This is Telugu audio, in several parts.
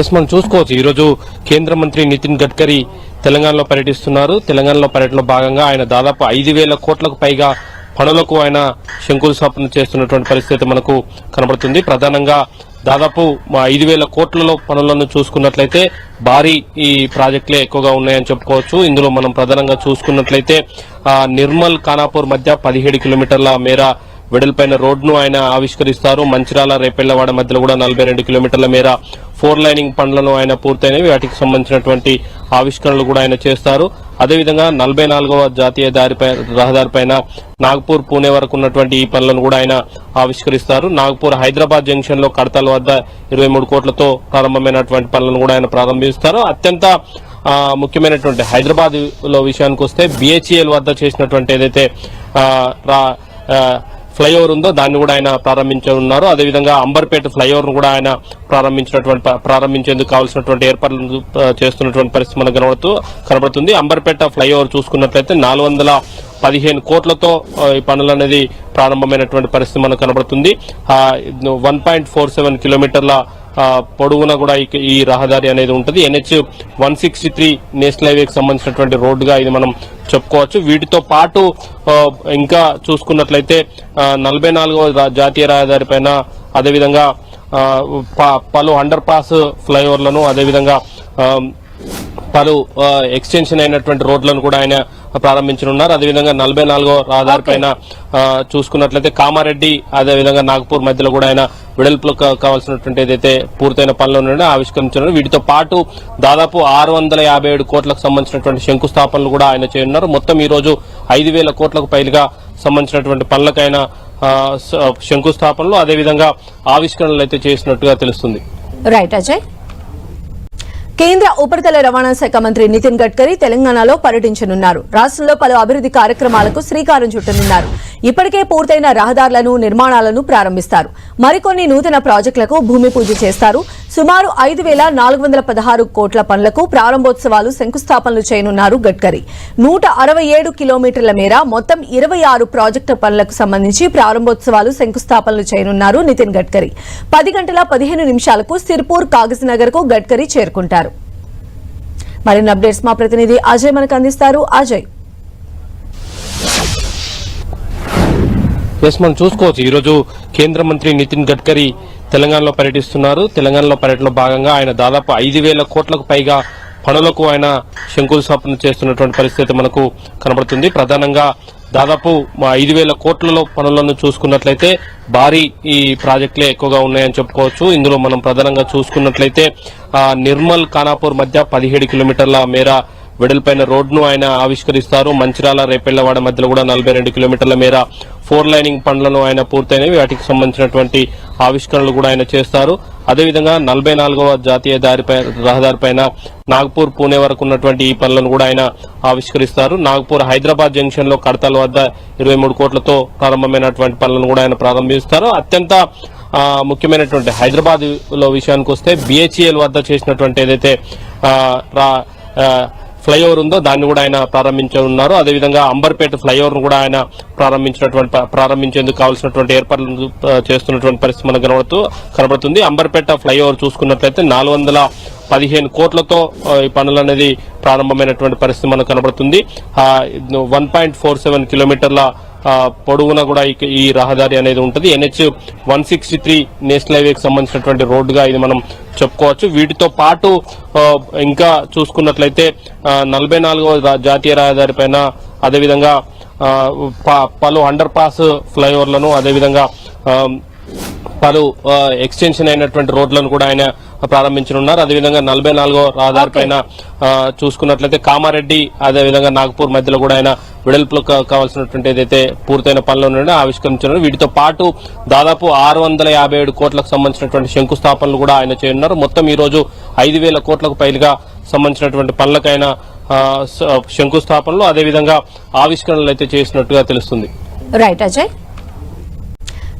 ఎస్ మనం చూసుకోవచ్చు. ఈరోజు కేంద్ర మంత్రి నితిన్ గడ్కరీ తెలంగాణలో పర్యటిస్తున్నారు. తెలంగాణలో పర్యటనలో భాగంగా ఆయన దాదాపు ఐదు వేల కోట్లకు పైగా పనులకు ఆయన శంకుస్థాపన చేస్తున్నటువంటి పరిస్థితి మనకు కనబడుతుంది. ప్రధానంగా దాదాపు ఐదు వేల కోట్లలో పనులను చూసుకున్నట్లయితే భారీ ఈ ప్రాజెక్టులే ఎక్కువగా ఉన్నాయని చెప్పుకోవచ్చు. ఇందులో మనం ప్రధానంగా చూసుకున్నట్లయితే నిర్మల్ ఖానాపూర్ మధ్య పదిహేడు కిలోమీటర్ల మేర వెడల్పైన రోడ్ను ఆయన ఆవిష్కరిస్తారు. మంచిరాల రేపెళ్ళవాడ మధ్యలో కూడా నలభై రెండు కిలోమీటర్ల మేర ఫోర్ లైనింగ్ పనులను ఆయన పూర్తయినవి. వాటికి సంబంధించినటువంటి ఆవిష్కరణలు కూడా ఆయన చేస్తారు. అదేవిధంగా నలభై నాలుగవ జాతీయ దారిపై రహదారిపైన నాగ్పూర్ పూణే వరకు ఉన్నటువంటి ఈ పనులను కూడా ఆయన ఆవిష్కరిస్తారు. నాగ్పూర్ హైదరాబాద్ జంక్షన్లో కడతాల వద్ద ఇరవై మూడు కోట్లతో ప్రారంభమైనటువంటి పనులను కూడా ఆయన ప్రారంభిస్తారు. అత్యంత ముఖ్యమైనటువంటి హైదరాబాద్లో విషయానికి వస్తే బిహెచ్ఎల్ వద్ద చేసినటువంటి ఏదైతే రా- ఫ్లైఓవర్ ఉందో దాన్ని కూడా ఆయన ప్రారంభించనున్నారు. అదేవిధంగా అంబర్పేట ఫ్లైఓవర్ను కూడా ఆయన ప్రారంభించినటువంటి ప్రారంభించేందుకు కావాల్సినటువంటి ఏర్పాట్లు చేస్తున్నటువంటి పరిస్థితి మనకు కనబడుతూ కనబడుతుంది. అంబర్పేట ఫ్లైఓవర్ చూసుకున్నట్లయితే నాలుగు వందల పదిహేను కోట్లతో ఈ పనులు అనేది ప్రారంభమైనటువంటి పరిస్థితి మనకు కనబడుతుంది. వన్ పాయింట్ ఫోర్ సెవెన్ కిలోమీటర్ల పొడవున కూడా ఈ- రహదారి అనేది ఉంటుంది. NH one sixty three national హైవేకి సంబంధించినటువంటి రోడ్డుగా ఇది మనం చెప్పుకోవచ్చు. వీటితో పాటు ఇంకా చూసుకున్నట్లయితే నలభై నాలుగవ జాతీయ రహదారి పైన అదేవిధంగా ప- పలు అండర్ పాస్ ఫ్లైఓవర్లను అదేవిధంగా పలు ఎక్స్టెన్షన్ అయినటువంటి రోడ్లను కూడా ఆయన ప్రారంభించనున్నారు. అదేవిధంగా నలభై నాలుగో రహదారి పైన చూసుకున్నట్లయితే కామారెడ్డి అదేవిధంగా నాగపూర్ మధ్యలో కూడా ఆయన వెడల్పులో కావాల్సినటువంటి ఏదైతే పూర్తయిన పనులు ఉన్నాయో ఆవిష్కరించారు. వీటితో పాటు దాదాపు ఆరు వందల యాభై ఏడు కోట్లకు సంబంధించినటువంటి శంకుస్థాపనలు కూడా ఆయన చేయనున్నారు. మొత్తం ఈ రోజు ఐదు వేల కోట్లకు పైగా సంబంధించినటువంటి పనులకైన శంకుస్థాపనలు అదేవిధంగా ఆవిష్కరణలు అయితే చేసినట్టుగా తెలుస్తుంది. రైట్ అజయ్ కేంద్ర ఉపరితల రవాణా శాఖ మంత్రి నితిన్ గడ్కరీ తెలంగాణలో పర్యటించనున్నారు. రాష్ట్రంలో పలు అభివృద్ది కార్యక్రమాలకు శ్రీకారం చుట్టనున్నారు. ఇప్పటికే పూర్తయిన రహదారులను నిర్మాణాలను ప్రారంభిస్తారు. మరికొన్ని నూతన ప్రాజెక్టులకు భూమి పూజ చేస్తారు. సుమారు ఐదు వేల నాలుగు వందల పదహారు కోట్ల పనులకు ప్రారంభోత్సవాలు శంకుస్థాపనలు చేయనున్నారు గడ్కరీ. నూట అరవై ఏడు కిలోమీటర్ల మేర మొత్తం ఇరవై ఆరు ప్రాజెక్టు పనులకు సంబంధించి ప్రారంభోత్సవాలు శంకుస్థాపనలు చేయనున్నారు నితిన్ గడ్కరీ. పది గంటల పదిహేను నిమిషాలకు సిర్పూర్ కాగజ్నగర్కు గడ్కరీ చేరుకుంటారు. మరిన్ని అప్డేట్స్ మా ప్రతినిధి అజయ్ మనకు అందిస్తారు. అజయ్. ఎస్ మనం చూసుకోవచ్చు. ఈరోజు కేంద్ర మంత్రి నితిన్ గడ్కరీ తెలంగాణలో పర్యటిస్తున్నారు. తెలంగాణలో పర్యటనలో భాగంగా ఆయన దాదాపు ఐదు వేల కోట్లకు పైగా పనులకు ఆయన శంకుస్థాపన చేస్తున్నటువంటి పరిస్థితి మనకు కనబడుతుంది. ప్రధానంగా దాదాపు మా ఐదు వేల కోట్లలో పనులను చూసుకున్నట్లయితే భారీ ఈ ప్రాజెక్టులే ఎక్కువగా ఉన్నాయని చెప్పుకోవచ్చు. ఇందులో మనం ప్రధానంగా చూసుకున్నట్లయితే ఆ, నిర్మల్ ఖానాపూర్ మధ్య పదిహేడు కిలోమీటర్ల మేర వెడల్పైన రోడ్డును ఆయన ఆవిష్కరిస్తారు. మంచిరాల రేపెళ్ళవాడ మధ్యలో కూడా నలభై రెండు కిలోమీటర్ల మేర ఫోర్ లైనింగ్ పనులను ఆయన పూర్తయినవి. వాటికి సంబంధించినటువంటి ఆవిష్కరణలు కూడా ఆయన చేస్తారు. అదేవిధంగా నలభై నాలుగవ జాతీయ దారిపై రహదారిపైన నాగ్పూర్ పూణే వరకు ఉన్నటువంటి ఈ పనులను కూడా ఆయన ఆవిష్కరిస్తారు. నాగ్పూర్ హైదరాబాద్ జంక్షన్లో కడతాల వద్ద ఇరవై మూడు కోట్లతో ప్రారంభమైనటువంటి పనులను కూడా ఆయన ప్రారంభిస్తారు. అత్యంత ముఖ్యమైనటువంటి హైదరాబాద్లో విషయానికి వస్తే బిహెచ్ఎల్ వద్ద చేసినటువంటి ఏదైతే రా- ఫ్లైఓవర్ ఉందో దాన్ని కూడా ఆయన ప్రారంభించనున్నారు. అదేవిధంగా అంబర్పేట ఫ్లైఓవర్ కూడా ఆయన ప్రారంభించినటువంటి ప్రారంభించేందుకు కావాల్సినటువంటి ఏర్పాట్లు చేస్తున్నటువంటి పరిస్థితి మనకు కనబడుతూ కనబడుతుంది. అంబర్పేట ఫ్లైఓవర్ చూసుకున్నట్లయితే నాలుగు వందల పదిహేను కోట్లతో ఈ పనులు అనేది ప్రారంభమైనటువంటి పరిస్థితి మనకు కనబడుతుంది. వన్ పాయింట్ ఫోర్ సెవెన్ కిలోమీటర్ల పొడవున కూడా ఈ- రహదారి అనేది ఉంటుంది. NH one sixty three national హైవేకి సంబంధించినటువంటి రోడ్డుగా ఇది మనం చెప్పుకోవచ్చు. వీటితో పాటు ఇంకా చూసుకున్నట్లయితే నలభై నాలుగవ జాతీయ రహదారి పైన అదేవిధంగా ప- పలు అండర్ పాస్ ఫ్లైఓవర్లను అదేవిధంగా పలు ఎక్స్టెన్షన్ అయినటువంటి రోడ్లను కూడా ఆయన ప్రారంభించనున్నారు. అదేవిధంగా నలభై నాలుగో రహదారి పైన చూసుకున్నట్లయితే కామారెడ్డి అదేవిధంగా నాగపూర్ మధ్యలో కూడా ఆయన వెడల్పులో కావాల్సినటువంటి ఏదైతే పూర్తయిన పనులు ఉన్నాయో ఆవిష్కరించారు వీటితో పాటు దాదాపు ఆరు వందల యాభై ఏడు కోట్లకు సంబంధించినటువంటి శంకుస్థాపనలు కూడా ఆయన చేయనున్నారు. మొత్తం ఈ రోజు ఐదు వేల కోట్లకు పైగా సంబంధించినటువంటి పనులకైన శంకుస్థాపనలు అదేవిధంగా ఆవిష్కరణలు అయితే చేసినట్టుగా తెలుస్తుంది. రైట్ అజయ్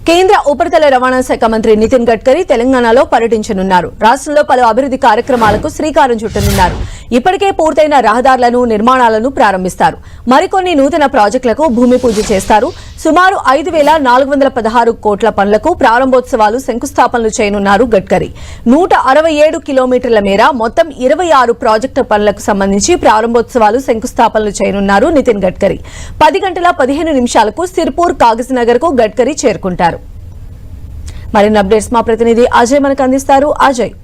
కేంద్ర ఉపరితల రవాణా శాఖ మంత్రి నితిన్ గడ్కరీ తెలంగాణలో పర్యటించనున్నారు. రాష్ట్రంలో పలు అభివృద్ధి కార్యక్రమాలకు శ్రీకారం చుట్టనున్నారు. ఇప్పటికే పూర్తయిన రహదారులను నిర్మాణాలను ప్రారంభిస్తారు. మరికొన్ని నూతన ప్రాజెక్టులకు భూమి పూజ చేస్తారు. సుమారు ఐదు వేల నాలుగు వందల పదహారు కోట్ల పనులకు ప్రారంభోత్సవాలు శంకుస్థాపనలు చేయనున్నారు గడ్కరీ. నూట అరవై ఏడు కిలోమీటర్ల మేర మొత్తం ఇరవై ఆరు ప్రాజెక్టు పనులకు సంబంధించి ప్రారంభోత్సవాలు శంకుస్థాపనలు చేయనున్నారు నితిన్ గడ్కరీ. పది గంటల పదిహేను నిమిషాలకు సిర్పూర్ కాగజ్ నగర్కు గడ్కరీ చేరుకుంటారు. మరిన్ని అప్డేట్స్ మా ప్రతినిధి అజయ్ మనకు అందిస్తారు. అజయ్.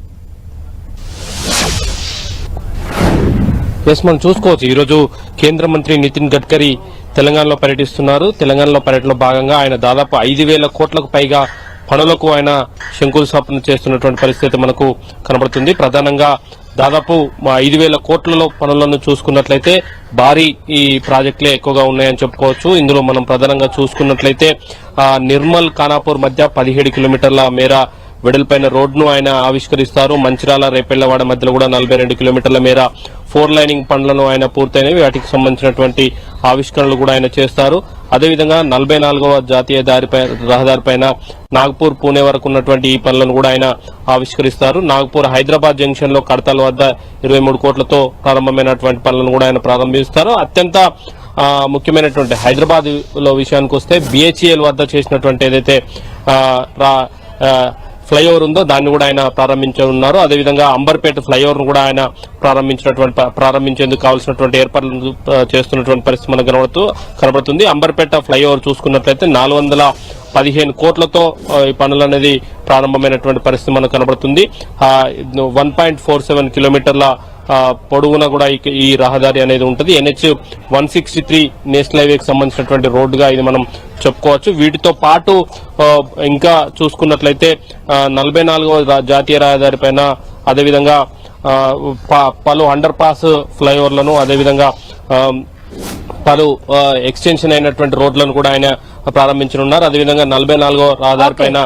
ఎస్ మనం చూసుకోవచ్చు. ఈరోజు కేంద్ర మంత్రి నితిన్ గడ్కరీ తెలంగాణలో పర్యటిస్తున్నారు. తెలంగాణలో పర్యటనలో భాగంగా ఆయన దాదాపు ఐదు వేల కోట్లకు పైగా పనులకు ఆయన శంకుస్థాపన చేస్తున్నటువంటి పరిస్థితి మనకు కనబడుతుంది. ప్రధానంగా దాదాపు మా ఐదు వేల కోట్లలో పనులను చూసుకున్నట్లయితే భారీ ఈ ప్రాజెక్టులే ఎక్కువగా ఉన్నాయని చెప్పుకోవచ్చు. ఇందులో మనం ప్రధానంగా చూసుకున్నట్లయితే నిర్మల్ ఖానాపూర్ మధ్య పదిహేడు కిలోమీటర్ల మేర వెడల్పైన రోడ్ను ఆయన ఆవిష్కరిస్తారు. మంచిరాల రేపెళ్ళవాడ మధ్యలో కూడా నలభై రెండు కిలోమీటర్ల మేర ఫోర్ లైనింగ్ పనులను ఆయన పూర్తయినవి. వాటికి సంబంధించినటువంటి ఆవిష్కరణలు కూడా ఆయన చేస్తారు. అదేవిధంగా నలభై నాలుగవ జాతీయ దారిపై రహదారిపైన నాగ్పూర్ పూణే వరకు ఉన్నటువంటి ఈ పనులను కూడా ఆయన ఆవిష్కరిస్తారు. నాగ్పూర్ హైదరాబాద్ జంక్షన్లో కడతాల వద్ద ఇరవై మూడు కోట్లతో ప్రారంభమైనటువంటి పనులను కూడా ఆయన ప్రారంభిస్తారు. అత్యంత ముఖ్యమైనటువంటి హైదరాబాద్లో విషయానికి వస్తే బిహెచ్ఎల్ వద్ద చేసినటువంటి ఏదైతే రా- ఫ్లైఓవర్ ఉందో దాన్ని కూడా ఆయన ప్రారంభించనున్నారు. అదేవిధంగా అంబర్పేట ఫ్లైఓవర్ను కూడా ఆయన ప్రారంభించినటువంటి ప్రారంభించేందుకు కావాల్సినటువంటి ఏర్పాట్లు చేస్తున్నటువంటి పరిస్థితి మనకు కనబడుతూ కనబడుతుంది. అంబర్పేట ఫ్లైఓవర్ చూసుకున్నట్లయితే నాలుగు వందల పదిహేను కోట్లతో ఈ పనులు అనేది ప్రారంభమైనటువంటి పరిస్థితి మనకు కనబడుతుంది. వన్ పాయింట్ ఫోర్ సెవెన్ కిలోమీటర్ల పొడవున కూడా ఈ- రహదారి అనేది ఉంటుంది. NH one sixty three national హైవేకి సంబంధించినటువంటి రోడ్డుగా ఇది మనం చెప్పుకోవచ్చు. వీటితో పాటు ఇంకా చూసుకున్నట్లయితే నలభై నాలుగవ జాతీయ రహదారి పైన అదేవిధంగా ప- పలు అండర్ పాస్ ఫ్లైఓవర్లను అదేవిధంగా పలు ఎక్స్టెన్షన్ అయినటువంటి రోడ్లను కూడా ఆయన ప్రారంభించనున్నారు. అదేవిధంగా నలభై నాలుగో రహదారి పైన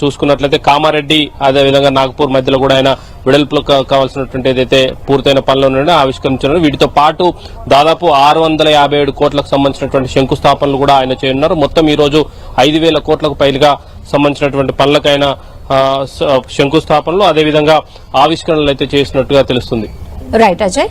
చూసుకున్నట్లయితే కామారెడ్డి అదేవిధంగా నాగపూర్ మధ్యలో కూడా ఆయన వెడల్పులో కావాల్సినటువంటి ఏదైతే పూర్తయిన పనులు ఉన్నాయో ఆవిష్కరించారు వీటితో పాటు దాదాపు ఆరు వందల యాభై ఏడు కోట్లకు సంబంధించినటువంటి శంకుస్థాపనలు కూడా ఆయన చేయనున్నారు. మొత్తం ఈ రోజు ఐదు వేల కోట్లకు పైగా సంబంధించినటువంటి పనులకైన శంకుస్థాపనలు అదేవిధంగా ఆవిష్కరణలు అయితే చేసినట్టుగా తెలుస్తుంది. రైట్ అజయ్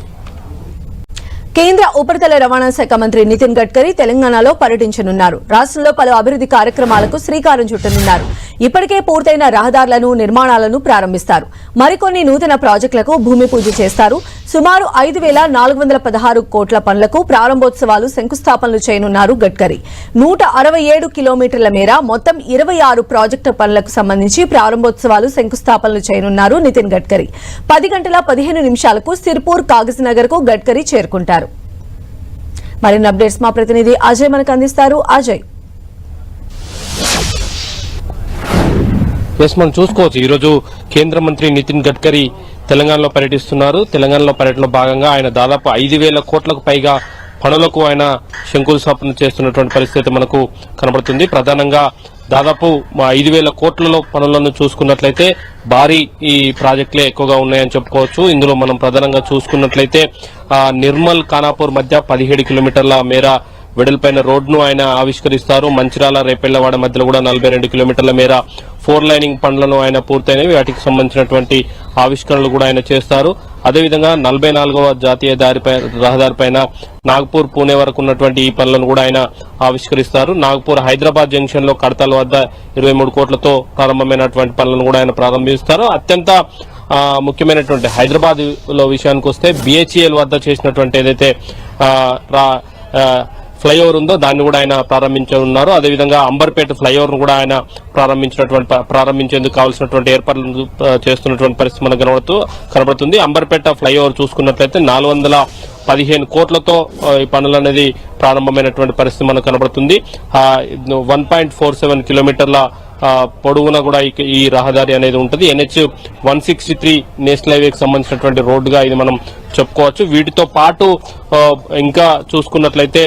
కేంద్ర ఉపరితల రవాణా శాఖ మంత్రి నితిన్ గడ్కరీ తెలంగాణలో పర్యటించనున్నారు. రాష్ట్రంలో పలు అభివృద్ధి కార్యక్రమాలకు శ్రీకారం చుట్టనున్నారు. ఇప్పటికే పూర్తయిన రహదారులను నిర్మాణాలను ప్రారంభిస్తారు. మరికొన్ని నూతన ప్రాజెక్టులకు భూమి పూజ చేస్తారు. సుమారు ఐదు వేల నాలుగు వందల పదహారు కోట్ల పనులకు ప్రారంభోత్సవాలు శంకుస్థాపనలు చేయనున్నారు గడ్కరీ. నూట అరవై ఏడు కిలోమీటర్ల మేర మొత్తం ఇరవై ఆరు ప్రాజెక్టు పనులకు సంబంధించి ప్రారంభోత్సవాలు శంకుస్థాపనలు చేయనున్నారు నితిన్ గడ్కరీ. పది గంటల పదిహేను నిమిషాలకు సిర్పూర్ కాగజ్ నగర్కు గడ్కరీ చేరుకుంటారు. మరిన్ని అప్డేట్స్ మా ప్రతినిధి అజయ్ మనకు అందిస్తారు. అజయ్. ఎస్ మనం చూసుకోవచ్చు. ఈరోజు కేంద్ర మంత్రి నితిన్ గడ్కరీ తెలంగాణలో పర్యటిస్తున్నారు. తెలంగాణలో పర్యటనలో భాగంగా ఆయన దాదాపు ఐదు వేల కోట్లకు పైగా పనులకు ఆయన శంకుస్థాపన చేస్తున్నటువంటి పరిస్థితి మనకు కనబడుతుంది. ప్రధానంగా దాదాపు మా ఐదు వేల కోట్లలో పనులను చూసుకున్నట్లయితే భారీ ఈ ప్రాజెక్టులే ఎక్కువగా ఉన్నాయని చెప్పుకోవచ్చు. ఇందులో మనం ప్రధానంగా చూసుకున్నట్లయితే నిర్మల్ ఖానాపూర్ మధ్య పదిహేడు కిలోమీటర్ల మేర వెడల్పైన రోడ్డును ఆయన ఆవిష్కరిస్తారు. మంచిరాల రేపెళ్ళవాడ మధ్యలో కూడా నలభై రెండు కిలోమీటర్ల మేర ఫోర్ లైనింగ్ పనులను ఆయన పూర్తయినవి. వాటికి సంబంధించినటువంటి ఆవిష్కరణలు కూడా ఆయన చేస్తారు. అదేవిధంగా నలభై నాలుగవ జాతీయ దారిపై రహదారిపైన నాగ్పూర్ పూణే వరకు ఉన్నటువంటి ఈ పనులను కూడా ఆయన ఆవిష్కరిస్తారు. నాగ్పూర్ హైదరాబాద్ జంక్షన్లో కడతాల వద్ద ఇరవై మూడు కోట్లతో ప్రారంభమైనటువంటి పనులను కూడా ఆయన ప్రారంభిస్తారు. అత్యంత ముఖ్యమైనటువంటి హైదరాబాద్లో విషయానికి వస్తే బిహెచ్ఈఎల్ వద్ద చేసినటువంటి ఏదైతే ఫ్లైఓవర్ ఉందో దాన్ని కూడా ఆయన ప్రారంభించనున్నారు. అదేవిధంగా అంబర్పేట ఫ్లైఓవర్ను కూడా ఆయన ప్రారంభించినటువంటి ప్రారంభించేందుకు కావాల్సినటువంటి ఏర్పాట్లు చేస్తున్నటువంటి పరిస్థితి మనకు కనబడుతూ కనబడుతుంది. అంబర్పేట ఫ్లైఓవర్ చూసుకున్నట్లయితే నాలుగు వందల పదిహేను కోట్లతో ఈ పనులు అనేది ప్రారంభమైనటువంటి పరిస్థితి మనకు కనబడుతుంది. వన్ పాయింట్ ఫోర్ సెవెన్ కిలోమీటర్ల పొడవున కూడా ఈ- ఈ రహదారి అనేది ఉంటుంది. NH one sixty three national హైవేకి సంబంధించినటువంటి రోడ్డుగా ఇది మనం చెప్పుకోవచ్చు. వీటితో పాటు ఇంకా చూసుకున్నట్లయితే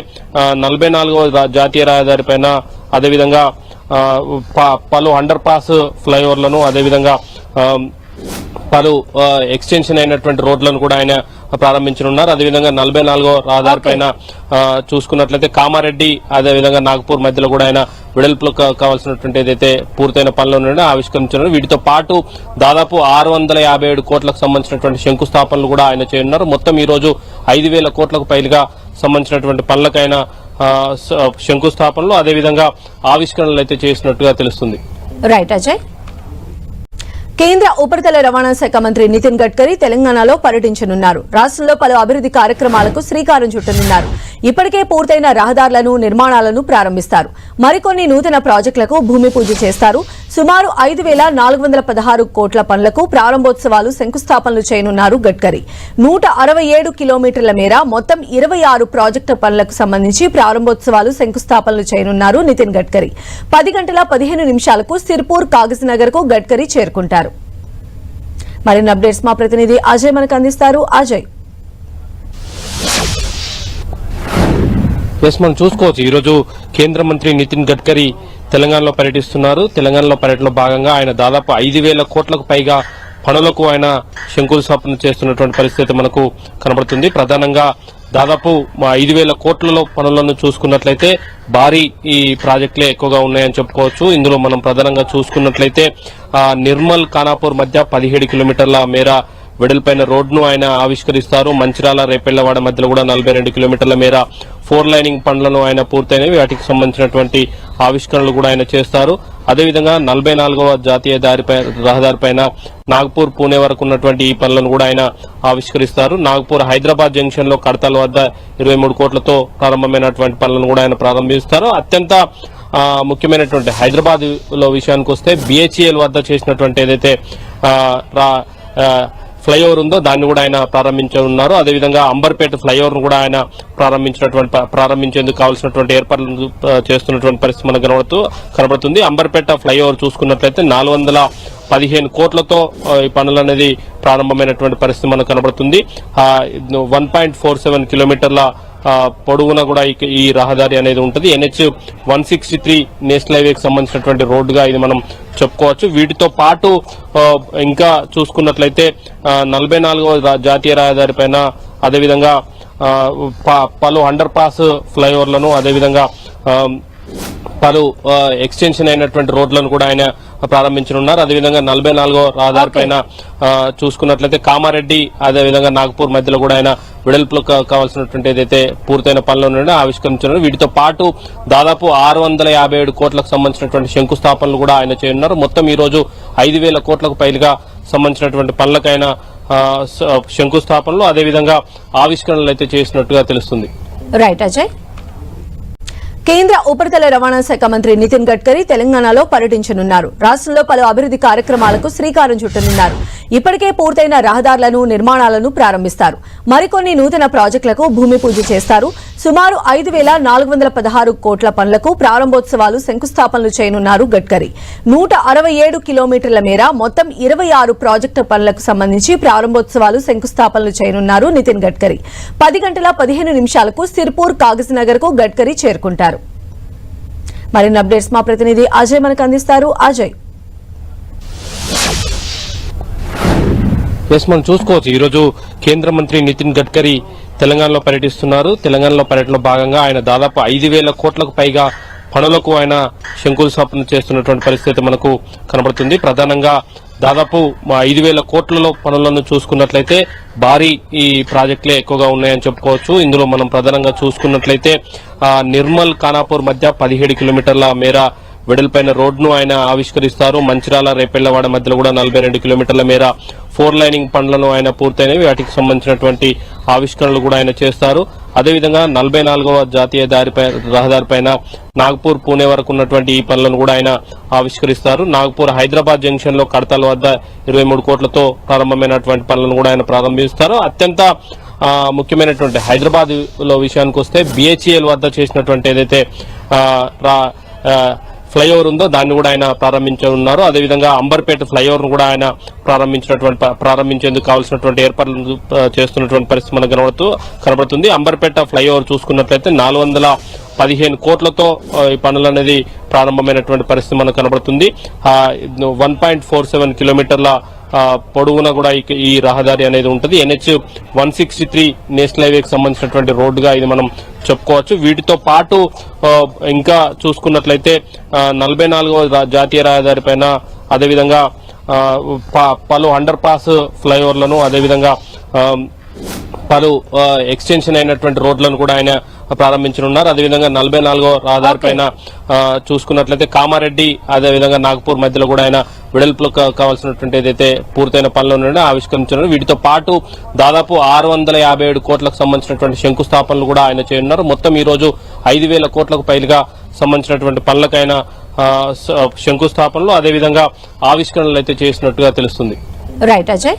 నలభై నాలుగవ జాతీయ రహదారి పైన అదేవిధంగా ప- పలు అండర్ పాస్ ఫ్లైఓవర్లను అదేవిధంగా పలు ఎక్స్టెన్షన్ అయినటువంటి రోడ్లను కూడా ఆయన ప్రారంభించనున్నారు. అదేవిధంగా నలభై నాలుగో రహదారి పైన చూసుకున్నట్లయితే కామారెడ్డి అదేవిధంగా నాగపూర్ మధ్యలో కూడా ఆయన వెడల్పులో కావాల్సినటువంటి ఏదైతే పూర్తయిన పనులు ఉన్నాయో ఆవిష్కరించారు వీటితో పాటు దాదాపు ఆరు వందల యాభై ఏడు కోట్లకు సంబంధించినటువంటి శంకుస్థాపనలు కూడా ఆయన చేయనున్నారు. మొత్తం ఈ రోజు ఐదు వేల కోట్లకు పైగా సంబంధించినటువంటి పనులకైన శంకుస్థాపనలు అదేవిధంగా ఆవిష్కరణలు అయితే చేసినట్టుగా తెలుస్తుంది. రైట్ అజయ్ కేంద్ర ఉపరితల రవాణా శాఖ మంత్రి నితిన్ గడ్కరీ తెలంగాణలో పర్యటించనున్నారు. రాష్ట్రంలో పలు అభివృద్ధి కార్యక్రమాలకు శ్రీకారం చుట్టనున్నారు. ఇప్పటికే పూర్తయిన రహదారులను నిర్మాణాలను ప్రారంభిస్తారు. మరికొన్ని నూతన ప్రాజెక్టులకు భూమి పూజ చేస్తారు. సుమారు ఐదు వేల నాలుగు వందల పదహారు కోట్ల పనులకు ప్రారంభోత్సవాలు శంకుస్థాపనలు చేయనున్నారు గడ్కరీ. నూట అరవై ఏడు కిలోమీటర్ల మేర మొత్తం ఇరవై ఆరు ప్రాజెక్టు పనులకు సంబంధించి ప్రారంభోత్సవాలు శంకుస్థాపనలు చేయనున్నారు నితిన్ గడ్కరీ. పది గంటల పదిహేను నిమిషాలకు సిర్పూర్ కాగజ్ నగర్కు గడ్కరీ చేరుకుంటారు. మరిన్ని అప్డేట్స్ మా ప్రతినిధి అజయ్ మనకు అందిస్తారు. అజయ్. ఎస్ మనం చూసుకోవచ్చు. ఈరోజు కేంద్ర మంత్రి నితిన్ గడ్కరీ తెలంగాణలో పర్యటిస్తున్నారు. తెలంగాణలో పర్యటనలో భాగంగా ఆయన దాదాపు ఐదు వేల కోట్లకు పైగా పనులకు ఆయన శంకుస్థాపన చేస్తున్నటువంటి పరిస్థితి మనకు కనబడుతుంది. ప్రధానంగా దాదాపు ఐదు వేల కోట్లలో పనులను చూసుకున్నట్లయితే భారీ ఈ ప్రాజెక్టులే ఎక్కువగా ఉన్నాయని చెప్పుకోవచ్చు. ఇందులో మనం ప్రధానంగా చూసుకున్నట్లయితే నిర్మల్ ఖానాపూర్ మధ్య పదిహేడు కిలోమీటర్ల మేర వెడల్పైన రోడ్డును ఆయన ఆవిష్కరిస్తారు. మంచిరాల రేపెళ్ళవాడ మధ్యలో కూడా నలభై రెండు కిలోమీటర్ల మేర ఫోర్ లైనింగ్ పనులను ఆయన పూర్తయినవి. వాటికి సంబంధించినటువంటి ఆవిష్కరణలు కూడా ఆయన చేస్తారు. అదేవిధంగా నలభై నాలుగవ జాతీయ దారిపై రహదారిపైన నాగ్పూర్ పూణే వరకు ఉన్నటువంటి ఈ పనులను కూడా ఆయన ఆవిష్కరిస్తారు. నాగ్పూర్ హైదరాబాద్ జంక్షన్లో కడతాల వద్ద ఇరవై మూడు కోట్లతో ప్రారంభమైనటువంటి పనులను కూడా ఆయన ప్రారంభిస్తారు. అత్యంత ముఖ్యమైనటువంటి హైదరాబాద్లో విషయానికి వస్తే బిహెచ్ఎల్ వద్ద చేసినటువంటి ఏదైతే రా- ఫ్లైఓవర్ ఉందో దాన్ని కూడా ఆయన ప్రారంభించనున్నారు. అదేవిధంగా అంబర్పేట ఫ్లైఓవర్ను కూడా ఆయన ప్రారంభించినటువంటి ప్రారంభించేందుకు కావాల్సినటువంటి ఏర్పాట్లు చేస్తున్నటువంటి పరిస్థితి మనకు కనబడుతూ కనబడుతుంది. అంబర్పేట ఫ్లైఓవర్ చూసుకున్నట్లయితే నాలుగు వందల పదిహేను కోట్లతో ఈ పనులు అనేది ప్రారంభమైనటువంటి పరిస్థితి మనకు కనబడుతుంది. వన్ పాయింట్ ఫోర్ సెవెన్ కిలోమీటర్ల పొడవున కూడా ఈ- ఈ రహదారి అనేది ఉంటుంది. NH one sixty three national హైవేకి సంబంధించినటువంటి రోడ్డుగా ఇది మనం చెప్పుకోవచ్చు. వీటితో పాటు ఇంకా చూసుకున్నట్లయితే నలభై నాలుగవ జాతీయ రహదారి పైన అదేవిధంగా ప- పలు అండర్ పాస్ ఫ్లైఓవర్లను అదేవిధంగా పలు ఎక్స్టెన్షన్ అయినటువంటి రోడ్లను కూడా ఆయన ప్రారంభించనున్నారు. అదేవిధంగా నలభై నాలుగో రహదారి పైన చూసుకున్నట్లయితే కామారెడ్డి అదేవిధంగా నాగపూర్ మధ్యలో కూడా ఆయన వెడల్పులో కావాల్సినటువంటి ఏదైతే పూర్తయిన పనులు ఉన్నాయో ఆవిష్కరించారు వీటితో పాటు దాదాపు ఆరు వందల యాభై ఏడు కోట్లకు సంబంధించినటువంటి శంకుస్థాపనలు కూడా ఆయన చేయనున్నారు. మొత్తం ఈ రోజు ఐదు వేల కోట్లకు పైగా సంబంధించినటువంటి పనులకైన శంకుస్థాపనలు అదేవిధంగా ఆవిష్కరణలు అయితే చేసినట్టుగా తెలుస్తుంది. రైట్ అజయ్ కేంద్ర ఉపరితల రవాణా శాఖ మంత్రి నితిన్ గడ్కరీ తెలంగాణలో పర్యటించనున్నారు. రాష్ట్రంలో పలు అభివృద్ధి కార్యక్రమాలకు శ్రీకారం చుట్టనున్నారు. ఇప్పటికే పూర్తయిన రహదారులను నిర్మాణాలను ప్రారంభిస్తారు. మరికొన్ని నూతన ప్రాజెక్టులకు భూమి పూజ చేస్తారు. సుమారు ఐదు వేల నాలుగు వందల పదహారు కోట్ల పనులకు ప్రారంభోత్సవాలు శంకుస్థాపనలు చేయనున్నారు గడ్కరీ. నూట అరవై ఏడు కిలోమీటర్ల మేర మొత్తం ఇరవై ఆరు ప్రాజెక్టు పనులకు సంబంధించి ప్రారంభోత్సవాలు శంకుస్థాపనలు చేయనున్నారు నితిన్ గడ్కరీ. పది గంటల పదిహేను నిమిషాలకు సిర్పూర్ కాగజ్ నగర్కు గడ్కరీ చేరుకుంటారు. మరిన్ని అప్డేట్స్ మా ప్రతినిధి అజయ్ మనకు అందిస్తారు. అజయ్. ఎస్ మనం చూసుకోవచ్చు. ఈరోజు కేంద్ర మంత్రి నితిన్ గడ్కరీ తెలంగాణలో పర్యటిస్తున్నారు. తెలంగాణలో పర్యటనలో భాగంగా ఆయన దాదాపు ఐదు వేల కోట్లకు పైగా పనులకు ఆయన శంకుస్థాపన చేస్తున్నటువంటి పరిస్థితి మనకు కనబడుతుంది. ప్రధానంగా దాదాపు ఐదు వేల కోట్లలో పనులను చూసుకున్నట్లయితే భారీ ఈ ప్రాజెక్టులే ఎక్కువగా ఉన్నాయని చెప్పుకోవచ్చు. ఇందులో మనం ప్రధానంగా చూసుకున్నట్లయితే నిర్మల్ ఖానాపూర్ మధ్య పదిహేడు కిలోమీటర్ల మేర వెడల్పైన రోడ్ను ఆయన ఆవిష్కరిస్తారు. మంచిరాల రేపెళ్ళవాడ మధ్యలో కూడా నలభై రెండు కిలోమీటర్ల మేర ఫోర్ లైనింగ్ పనులను ఆయన పూర్తయినవి. వాటికి సంబంధించినటువంటి ఆవిష్కరణలు కూడా ఆయన చేస్తారు. అదేవిధంగా నలభై నాలుగవ జాతీయ దారిపై రహదారిపైన నాగ్పూర్ పూణే వరకు ఉన్నటువంటి ఈ పనులను కూడా ఆయన ఆవిష్కరిస్తారు. నాగ్పూర్ హైదరాబాద్ జంక్షన్లో కడతాల వద్ద ఇరవై మూడు కోట్లతో ప్రారంభమైనటువంటి పనులను కూడా ఆయన ప్రారంభిస్తారు. అత్యంత ముఖ్యమైనటువంటి హైదరాబాద్లో విషయానికి వస్తే బిహెచ్ఎల్ వద్ద చేసినటువంటి ఏదైతే రా- ఫ్లైఓవర్ ఉందో దాన్ని కూడా ఆయన ప్రారంభించనున్నారు. అదేవిధంగా అంబర్పేట ఫ్లైఓవర్ కూడా ఆయన ప్రారంభించినటువంటి ప్రారంభించేందుకు కావాల్సినటువంటి ఏర్పాట్లు చేస్తున్నటువంటి పరిస్థితి మనకు కనబడుతూ కనబడుతుంది. అంబర్పేట ఫ్లైఓవర్ చూసుకున్నట్లయితే నాలుగు వందల పదిహేను కోట్లతో ఈ పనులు అనేది ప్రారంభమైనటువంటి పరిస్థితి మనకు కనబడుతుంది. వన్ పాయింట్ ఫోర్ సెవెన్ కిలోమీటర్ల పొడవునా కూడా ఈ- రహదారి అనేది ఉంటుంది. NH one sixty three national హైవేకి సంబంధించినటువంటి రోడ్డుగా ఇది మనం చెప్పుకోవచ్చు. వీటితో పాటు ఇంకా చూసుకున్నట్లయితే నలభై నాలుగవ జాతీయ రహదారి పైన అదేవిధంగా ప- పలు అండర్ పాస్ ఫ్లైఓవర్లను అదేవిధంగా పలు ఎక్స్టెన్షన్ అయినటువంటి రోడ్లను కూడా ఆయన ప్రారంభించనున్నారు. అదేవిధంగా నలభై నాలుగో రహదారి పైన చూసుకున్నట్లయితే కామారెడ్డి అదేవిధంగా నాగపూర్ మధ్యలో కూడా ఆయన వెడల్పులో కావాల్సినటువంటి ఏదైతే పూర్తయిన పనులు ఉన్నాయో ఆవిష్కరించారు వీటితో పాటు దాదాపు ఆరు వందల యాభై ఏడు కోట్లకు సంబంధించినటువంటి శంకుస్థాపనలు కూడా ఆయన చేయనున్నారు. మొత్తం ఈ రోజు ఐదు వేల కోట్లకు పైగా సంబంధించినటువంటి పనులకైన శంకుస్థాపనలు అదేవిధంగా ఆవిష్కరణలు అయితే చేసినట్టుగా తెలుస్తుంది. రైట్ అజయ్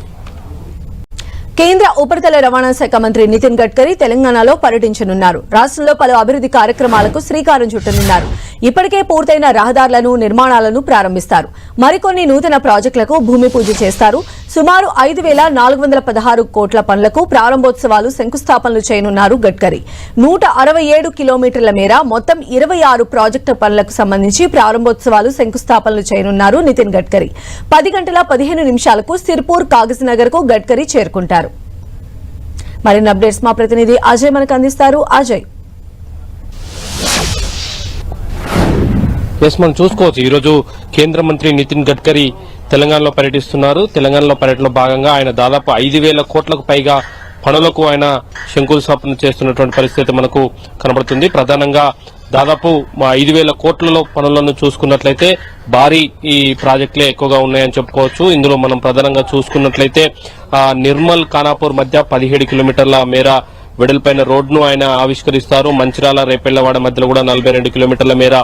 కేంద్ర ఉపరితల రవాణా శాఖ మంత్రి నితిన్ గడ్కరీ తెలంగాణలో పర్యటించనున్నారు. రాష్ట్రంలో పలు అభివృద్ధి కార్యక్రమాలకు శ్రీకారం చుట్టనున్నారు. ఇప్పటికే పూర్తయిన రహదారులను నిర్మాణాలను ప్రారంభిస్తారు. మరికొన్ని నూతన ప్రాజెక్టులకు భూమి పూజ చేస్తారు. సుమారు ఐదు వేల నాలుగు వందల పదహారు కోట్ల పనులకు ప్రారంభోత్సవాలు శంకుస్థాపనలు చేయనున్నారు గడ్కరీ. నూట అరవై ఏడు కిలోమీటర్ల మేర మొత్తం ఇరవై ఆరు ప్రాజెక్టు పనులకు సంబంధించి ప్రారంభోత్సవాలు శంకుస్థాపనలు చేయనున్నారు నితిన్ గడ్కరీ. పది గంటల పదిహేను నిమిషాలకు సిర్పూర్ కాగజ్నగర్కు గడ్కరీ చేరుకుంటారు. మరిన్ని అప్డేట్స్ మా ప్రతినిధి అజయ్ మనకు అందిస్తారు. అజయ్. ఎస్ మనం చూసుకోవచ్చు. ఈరోజు కేంద్ర మంత్రి నితిన్ గడ్కరీ తెలంగాణలో పర్యటిస్తున్నారు. తెలంగాణలో పర్యటనలో భాగంగా ఆయన దాదాపు ఐదు వేల కోట్లకు పైగా పనులకు ఆయన శంకుస్థాపన చేస్తున్నటువంటి పరిస్థితి మనకు కనబడుతుంది. ప్రధానంగా దాదాపు మా ఐదు వేల కోట్లలో పనులను చూసుకున్నట్లయితే భారీ ఈ ప్రాజెక్టులే ఎక్కువగా ఉన్నాయని చెప్పుకోవచ్చు. ఇందులో మనం ప్రధానంగా చూసుకున్నట్లయితే నిర్మల్ ఖానాపూర్ మధ్య పదిహేడు కిలోమీటర్ల మేర వెడల్పైన రోడ్ను ఆయన ఆవిష్కరిస్తారు. మంచిరాల రేపెళ్ళవాడ మధ్యలో కూడా నలభై రెండు కిలోమీటర్ల మేర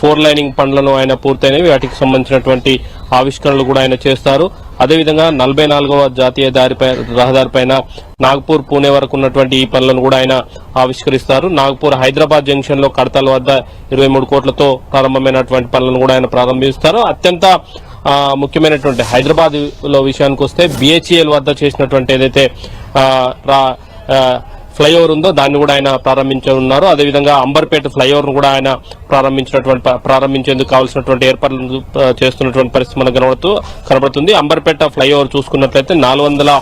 ఫోర్ లైనింగ్ పనులను ఆయన పూర్తయినవి. వాటికి సంబంధించినటువంటి ఆవిష్కరణలు కూడా ఆయన చేస్తారు. అదేవిధంగా నలభై నాలుగవ జాతీయ దారిపై రహదారిపైన నాగ్పూర్ పూణే వరకు ఉన్నటువంటి ఈ పనులను కూడా ఆయన ఆవిష్కరిస్తారు. నాగ్పూర్ హైదరాబాద్ జంక్షన్లో కడతాల వద్ద ఇరవై మూడు కోట్లతో ప్రారంభమైనటువంటి పనులను కూడా ఆయన ప్రారంభిస్తారు. అత్యంత ముఖ్యమైనటువంటి హైదరాబాద్లో విషయానికి వస్తే బిహెచ్ఎల్ వద్ద చేసినటువంటి ఏదైతే ఫ్లైఓవర్ ఉందో దాన్ని కూడా ఆయన ప్రారంభించనున్నారు. అదేవిధంగా అంబర్పేట ఫ్లైఓవర్ కూడా ఆయన ప్రారంభించినటువంటి ప్రారంభించేందుకు కావాల్సినటువంటి ఏర్పాట్లు చేస్తున్నటువంటి పరిస్థితి మనకు కనబడుతూ కనబడుతుంది. అంబర్పేట ఫ్లైఓవర్ చూసుకున్నట్లయితే నాలుగు వందల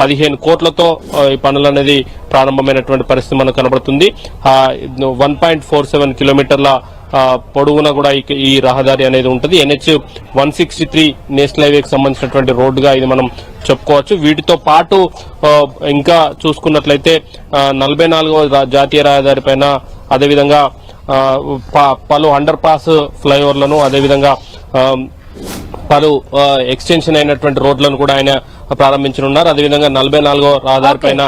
పదిహేను కోట్లతో ఈ పనులు అనేది ప్రారంభమైనటువంటి పరిస్థితి మనకు కనబడుతుంది. వన్ పాయింట్ ఫోర్ సెవెన్ కిలోమీటర్ల పొడవునా కూడా ఈ- రహదారి అనేది ఉంటుంది. NH one sixty three national హైవేకి సంబంధించినటువంటి రోడ్డుగా ఇది మనం చెప్పుకోవచ్చు. వీటితో పాటు ఇంకా చూసుకున్నట్లయితే నలభై నాలుగవ జాతీయ రహదారి పైన అదేవిధంగా పలు అండర్ పాస్ ఫ్లైఓవర్లను అదేవిధంగా పలు ఎక్స్టెన్షన్ అయినటువంటి రోడ్లను కూడా ఆయన ప్రారంభించనున్నారు. అదేవిధంగా నలభై నాలుగో రహదారి పైన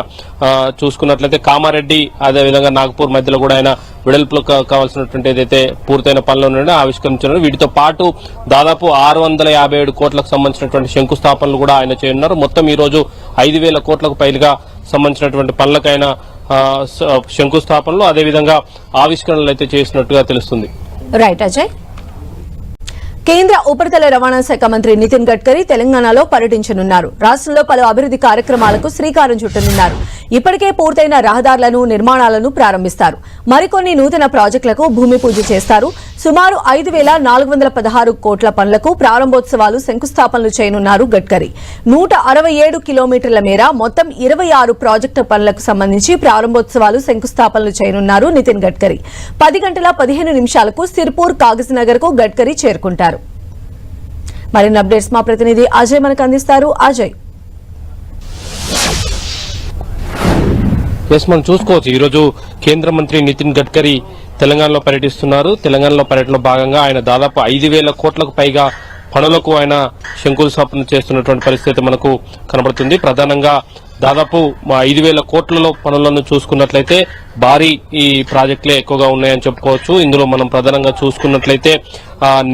చూసుకున్నట్లయితే కామారెడ్డి అదేవిధంగా నాగపూర్ మధ్యలో కూడా ఆయన వెడల్పులో కావాల్సినటువంటి ఏదైతే పూర్తయిన పనులు ఉన్నాయో ఆవిష్కరించారు వీటితో పాటు దాదాపు ఆరు వందల యాభై ఏడు కోట్లకు సంబంధించినటువంటి శంకుస్థాపనలు కూడా ఆయన చేయనున్నారు. మొత్తం ఈ రోజు ఐదు వేల కోట్లకు పైగా సంబంధించినటువంటి పనులకైన ఆ, శంకుస్థాపనలు అదేవిధంగా ఆవిష్కరణలు అయితే చేసినట్టుగా తెలుస్తుంది. రైట్ అజయ్. కేంద్ర ఉపరితల రవాణా శాఖ మంత్రి నితిన్ గడ్కరీ తెలంగాణలో పర్యటించనున్నారు. రాష్ట్రంలో పలు అభివృద్ధి కార్యక్రమాలకు శ్రీకారం చుట్టనున్నారు. ఇప్పటికే పూర్తయిన రహదారులను నిర్మాణాలను ప్రారంభిస్తారు. మరికొన్ని నూతన ప్రాజెక్టులకు భూమి పూజ చేస్తారు. సుమారు ఐదు వేల నాలుగు వందల పదహారు కోట్ల పనులకు ప్రారంభోత్సవాలు శంకుస్థాపనలు చేయనున్నారు గడ్కరీ. నూట అరవై ఏడు కిలోమీటర్ల మేర మొత్తం ఇరవై ఆరు ప్రాజెక్టు పనులకు సంబంధించి ప్రారంభోత్సవాలు శంకుస్థాపనలు చేయనున్నారు నితిన్ గడ్కరీ. పది గంటల పదిహేను నిమిషాలకు సిర్పూర్ కాగజ్నగర్కు గడ్కరీ చేరుకుంటారు. మరిన్ని అప్డేట్స్ మా ప్రతినిధి అజయ్ మనకు అందిస్తారు. అజయ్. ఎస్ మనం చూసుకోవచ్చు. ఈరోజు కేంద్ర మంత్రి నితిన్ గడ్కరీ తెలంగాణలో పర్యటిస్తున్నారు. తెలంగాణలో పర్యటనలో భాగంగా ఆయన దాదాపు ఐదు వేల కోట్లకు పైగా పనులకు ఆయన శంకుస్థాపన చేస్తున్నటువంటి పరిస్థితి మనకు కనబడుతుంది. ప్రధానంగా దాదాపు ఐదు వేల కోట్లలో పనులను చూసుకున్నట్లయితే భారీ ఈ ప్రాజెక్టులే ఎక్కువగా ఉన్నాయని చెప్పుకోవచ్చు. ఇందులో మనం ప్రధానంగా చూసుకున్నట్లయితే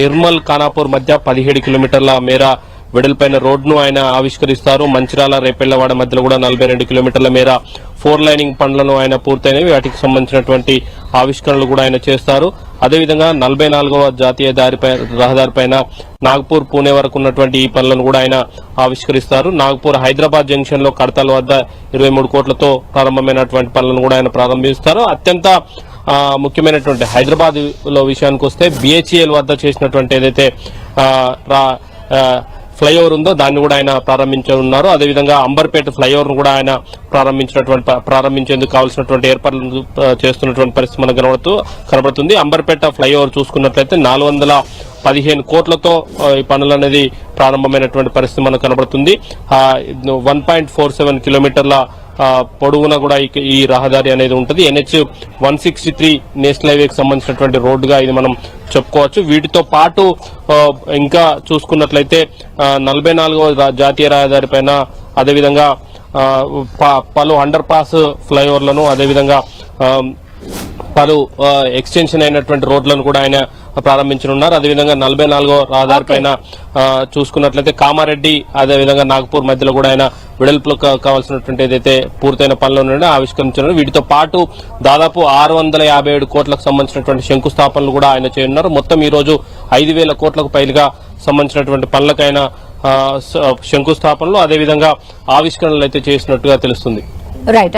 నిర్మల్ ఖానాపూర్ మధ్య పదిహేడు కిలోమీటర్ల మేర వెడల్పైన రోడ్డును ఆయన ఆవిష్కరిస్తారు. మంచిరాల రేపెళ్ళవాడ మధ్యలో కూడా నలభై రెండు కిలోమీటర్ల మేర ఫోర్ లైనింగ్ పనులను ఆయన పూర్తయినవి. వాటికి సంబంధించినటువంటి ఆవిష్కరణలు కూడా ఆయన చేస్తారు. అదేవిధంగా నలభై నాలుగవ జాతీయ దారిపై రహదారిపైన నాగ్పూర్ పూణే వరకు ఉన్నటువంటి ఈ పనులను కూడా ఆయన ఆవిష్కరిస్తారు. నాగ్పూర్ హైదరాబాద్ జంక్షన్లో కడతాల వద్ద ఇరవై మూడు కోట్లతో ప్రారంభమైనటువంటి పనులను కూడా ఆయన ప్రారంభిస్తారు. అత్యంత ముఖ్యమైనటువంటి హైదరాబాద్లో విషయానికి వస్తే బిహెచ్ఎల్ వద్ద చేసినటువంటి ఏదైతే రా- ఫ్లైఓవర్ ఉందో దాన్ని కూడా ఆయన ప్రారంభించనున్నారు. అదేవిధంగా అంబర్పేట ఫ్లైఓవర్ను కూడా ఆయన ప్రారంభించినటువంటి ప్రారంభించేందుకు కావాల్సినటువంటి ఏర్పాట్లు చేస్తున్నటువంటి పరిస్థితి మనకు కనబడుతూ కనబడుతుంది. అంబర్పేట ఫ్లైఓవర్ చూసుకున్నట్లయితే నాలుగు వందల పదిహేను కోట్లతో ఈ పనులు అనేది ప్రారంభమైనటువంటి పరిస్థితి మనకు కనబడుతుంది. వన్ పాయింట్ ఫోర్ సెవెన్ కిలోమీటర్ల పొడవున కూడా ఈ- రహదారి అనేది ఉంటుంది. NH one sixty three national హైవేకి సంబంధించినటువంటి రోడ్డుగా ఇది మనం చెప్పుకోవచ్చు. వీటితో పాటు ఇంకా చూసుకున్నట్లయితే నలభై నాలుగవ జాతీయ రహదారి పైన అదేవిధంగా పలు అండర్ పాస్ ఫ్లైఓవర్లను అదేవిధంగా పలు ఎక్స్టెన్షన్ అయినటువంటి రోడ్లను కూడా ఆయన ప్రారంభించనున్నారు. అదేవిధంగా నలభై నాలుగో రహదారి పైన చూసుకున్నట్లయితే కామారెడ్డి అదేవిధంగా నాగపూర్ మధ్యలో కూడా ఆయన వెడల్పులో కావాల్సినటువంటి ఏదైతే పూర్తయిన పనులు ఉన్నాయో ఆవిష్కరించారు. వీటితో పాటు దాదాపు ఆరు వందల యాభై ఏడు కోట్లకు సంబంధించినటువంటి శంకుస్థాపనలు కూడా ఆయన చేయనున్నారు. మొత్తం ఈ రోజు ఐదు వేల కోట్లకు పైగా సంబంధించినటువంటి పనులకైనా శంకుస్థాపనలు అదేవిధంగా ఆవిష్కరణలు అయితే చేసినట్టుగా తెలుస్తుంది. రైట్